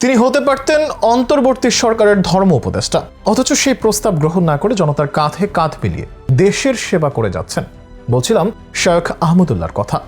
তিনি হতে পারতেন অন্তর্বর্তী সরকারের ধর্ম উপদেষ্টা। অথচ সেই প্রস্তাব গ্রহণ না করে জনতার কাঁধে কাঁধ মিলিয়ে দেশের সেবা করে যাচ্ছেন, বলছিলাম শেখ আহমদুল্লার কথা।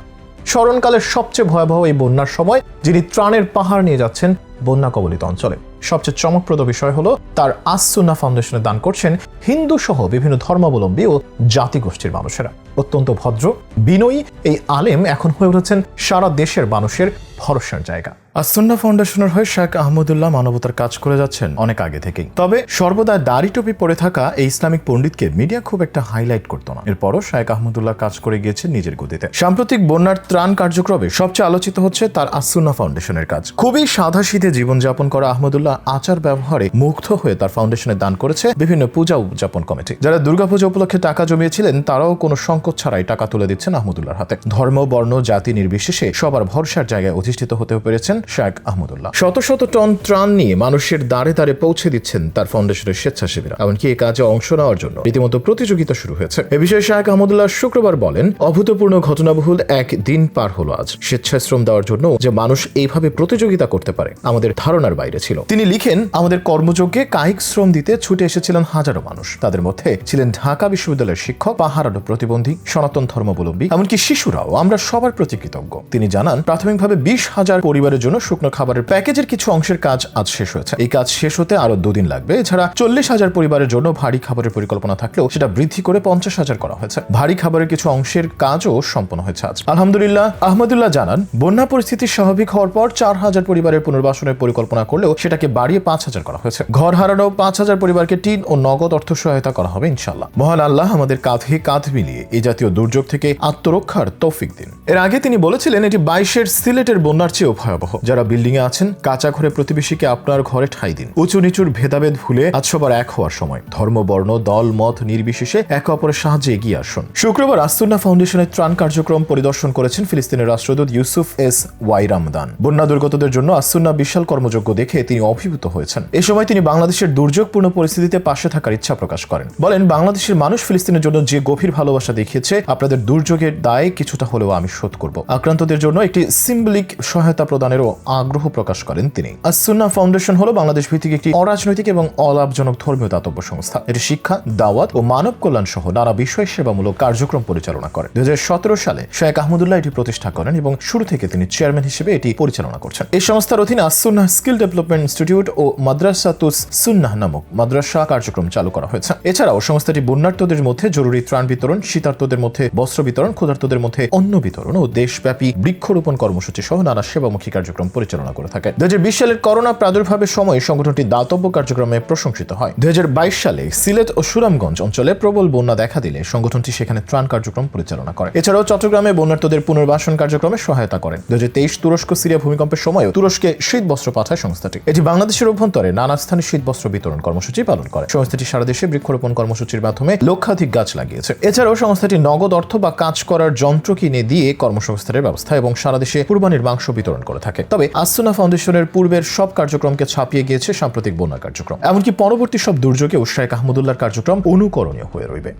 স্মরণকালের সবচেয়ে ভয়াবহ এই বন্যার সময় যিনি ত্রাণের পাহাড় নিয়ে যাচ্ছেন বন্যা কবলিত অঞ্চলে। সবচেয়ে চমকপ্রদ বিষয় হলো, তার আসুন্না ফাউন্ডেশনে দান করছেন হিন্দু সহ বিভিন্ন ধর্মাবলম্বী ও জাতিগোষ্ঠীর মানুষেরা। অত্যন্ত ভদ্র, বিনয়ী এই আলেম এখন হয়ে উঠেছেন সারা দেশের মানুষের ভরসার জায়গা। আসুন্না ফাউন্ডেশনের হয়ে শেখ আহমদুল্লাহ মানবতার কাজ করে যাচ্ছেন অনেক আগে থেকেই। তবে সর্বদা দাড়ি টুপি পরে থাকা এই ইসলামিক পণ্ডিতকে মিডিয়া খুব একটা হাইলাইট করতো না। এরপরও শেখ আহমদুল্লাহ কাজ করে গিয়েছেন নিজের গতিতে সাম্প্রতিক বন্যার ত্রাণ কার্যক্রমে সবচেয়ে আলোচিত হচ্ছে তার আসুন্না ফাউন্ডেশনের কাজ। খুবই সাধাসিধে জীবনযাপন করা আহমদুল্লাহ আচার ব্যবহারে মুগ্ধ হয়ে তার ফাউন্ডেশনে দান করেছে বিভিন্ন পূজা উদযাপন কমিটি। যারা দুর্গাপূজা উপলক্ষে টাকা জমিয়েছিলেন, তারাও কোনো সংকট ছাড়াই টাকা তুলে দিচ্ছেন আহমদুল্লাহর হাতে। ধর্ম, বর্ণ, জাতি নির্বিশেষে সবার ভরসার জায়গায় অধিষ্ঠিত হতে পেরেছেন শেখ আহমদুল্লাহ। শত শত টন ত্রাণ নিয়ে মানুষের দ্বারে দ্বারে পৌঁছে দিচ্ছেন তার ফাউন্ডেশনের স্বেচ্ছাসেবীরা, এমনকি এ কাজে অংশ নেওয়ার জন্য। রীতিমতো প্রতিযোগিতা শুরু হয়েছে। এ বিষয়ে শেখ আহমদুল্লাহ শুক্রবার বলেন, অভূতপূর্ণ ঘটনাবহুল এক দিন পার হলো আজ। স্বেচ্ছাশ্রম দেওয়ার জন্য যে মানুষ এইভাবে প্রতিযোগিতা করতে পারে আমাদের ধারণার বাইরে ছিল। তিনি লিখেন, আমাদের কর্মযজ্ঞে কায়িক শ্রম দিতে ছুটে এসেছিলেন হাজারো মানুষ। তাদের মধ্যে ছিলেন ঢাকা বিশ্ববিদ্যালয়ের শিক্ষক পাহাড়ানো প্রতিবন্ধী, সনাতন ধর্মাবলম্বী, এমনকি শিশুরাও। আমরা সবার প্রতি কৃতজ্ঞ। তিনি জানান, প্রাথমিকভাবে বিশ হাজার পরিবারের জন্য শুকনো খাবারের প্যাকেজের কিছু অংশের কাজ আজ শেষ হয়েছে। এই কাজ শেষ হতে আরও দুদিন লাগবে। এছাড়া চল্লিশ হাজার পরিবারের জন্য ভারী খাবারের পরিকল্পনা থাকলেও সেটা বৃদ্ধি করে পঞ্চাশ হাজার করা হয়েছে। ভারী খাবারের কিছু অংশের কাজও সম্পন্ন হয়েছে আজ। আলহামদুলিল্লাহ, আহমদুল্লাহ জানান, বন্যা পরিস্থিতি স্বাভাবিক হওয়ার পর চার হাজার পরিবারের পুনর্বাসনের পরিকল্পনা করলেও সেটাকে বাড়িয়ে পাঁচ হাজার করা হয়েছে। ঘর হারানো পাঁচ হাজার পরিবারকে টিন ও নগদ অর্থ সহায়তা করা হবে ইনশাল্লাহ মহান আল্লাহ আমাদের কাঁধে কাঁধ মিলিয়ে এই জাতীয় দুর্যোগ থেকে আত্মরক্ষার তৌফিক দিন। এর আগে তিনি বলেছিলেন, এটি বাইশের সিলেটের বন্যার চেয়েও ভয়াবহ। যারা বিল্ডিং এ আছেন, কাঁচা ঘরে প্রতিবেশীকে আপনার ঘরে ঠাই দিন। উঁচু নিচুর ভেদাভেদ ভুলে আজ সবার এক হওয়ার সময়। ধর্ম, বর্ণ, দল, মত নির্বিশেষে একে অপরের সাহায্যে এগিয়ে আসুন। শুক্রবার আস্তুন্না ফাউন্ডেশনের ত্রাণ কার্যক্রম পরিদর্শন করেছেন ফিলিস্তিনের রাষ্ট্রদূত ইউসুফ এস ওয়াই রামদান। বন্যা দুর্গতদের জন্য আসুন্না বিশাল কর্মযোগ্য দেখে তিনি অভিভূত হয়েছেন। এ সময় তিনি বাংলাদেশের দুর্যোগপূর্ণ পরিস্থিতিতে পাশে থাকার ইচ্ছা প্রকাশ করেন। বলেন, বাংলাদেশের মানুষ ফিলিস্তিনের জন্য যে গভীর ভালোবাসা দেখিয়েছে, আপনাদের দুর্যোগের দায় কিছুটা হলেও আমি শোধ করব। আক্রান্তদের জন্য একটি সিম্বলিক সহায়তা প্রদানেরও আগ্রহ প্রকাশ করেন তিনি। আসুন্না ফাউন্ডেশন হলো বাংলাদেশ ভিত্তিক একটি অরাজনৈতিক এবং অলাভজনক ধর্মীয় দাতব্য সংস্থা। এটি শিক্ষা, দাওয়াত ও মানব কল্যাণ সহ নানা বিষয় সেবামূলক কার্যক্রম পরিচালনা করে। দুই হাজার সতেরো সালে শেখ আহমদুল্লাহ এটি প্রতিষ্ঠা করেন এবং শুরু থেকে তিনি চেয়ারম্যান হিসেবে এটি পরিচালনা করছেন। এই সংস্থার অধীনে আসুন্না স্কিল ডেভেলপমেন্ট ইনস্টিটিউট ও মাদ্রাসা তুস সুন্নাহ নামক মাদ্রাসা কার্যক্রম চালু করা হয়েছে। এছাড়াও সংস্থাটি বন্যার্থদের মধ্যে জরুরি ত্রাণ বিতরণ, শীতার্থদের মধ্যে বস্ত্র বিতরণ ক্ষুধার্তদের মধ্যে অন্ন বিতরণ ও দেশব্যাপী বৃক্ষরোপণ কর্মসূচি সহ নানা সেবামুখী কার্যক্রম পরিচালনা করে থাকে দু সালের করোনা প্রাদুর্ভাবের সময় সংগঠনটি দাতব্য কার্যক্রমে প্রশংসিত হয়। দুই হাজার বাইশ সালে সিলেট ও সুনামগঞ্জ অঞ্চলে প্রবল বন্যা দেখা দিলে সংগঠনটি সেখানে ত্রাণ কার্যক্রম পরিচালনা করে। এছাড়াও চট্টগ্রামে বন্যার্থদের পুনর্বাসন কার্যক্রমে সহায়তা করেন। দু তুরস্ক সিরিয়া ভূমিকম্পের সময়ও তুরস্কে শীত বস্ত্র পাঠায় সংস্থাটি। এটি বাংলাদেশের অভ্যন্তরে নানা স্থানে শীত বস্ত্র বিতরণ কর্মসূচি পালন করে। সংস্থাটি সারা দেশে বৃক্ষরোপণ কর্মসূচির মাধ্যমে লক্ষাধিক গাছ লাগিয়েছে। এছাড়াও সংস্থাটি নগদ অর্থ বা কাজ করার যন্ত্র কিনে দিয়ে কর্মসংস্থানের ব্যবস্থা এবং সারা দেশে কুরবানির মাংস বিতরণ করে থাকে। তবে আসুনা ফাউন্ডেশনের পূর্বের সব কার্যক্রমকে ছাপিয়ে গিয়েছে সাম্প্রতিক বন্যা কার্যক্রম। এমনকি পরবর্তী সব দুর্যোগেও শেখ আহমদুল্লাহর কার্যক্রম অনুকরণীয় হয়ে রইবে।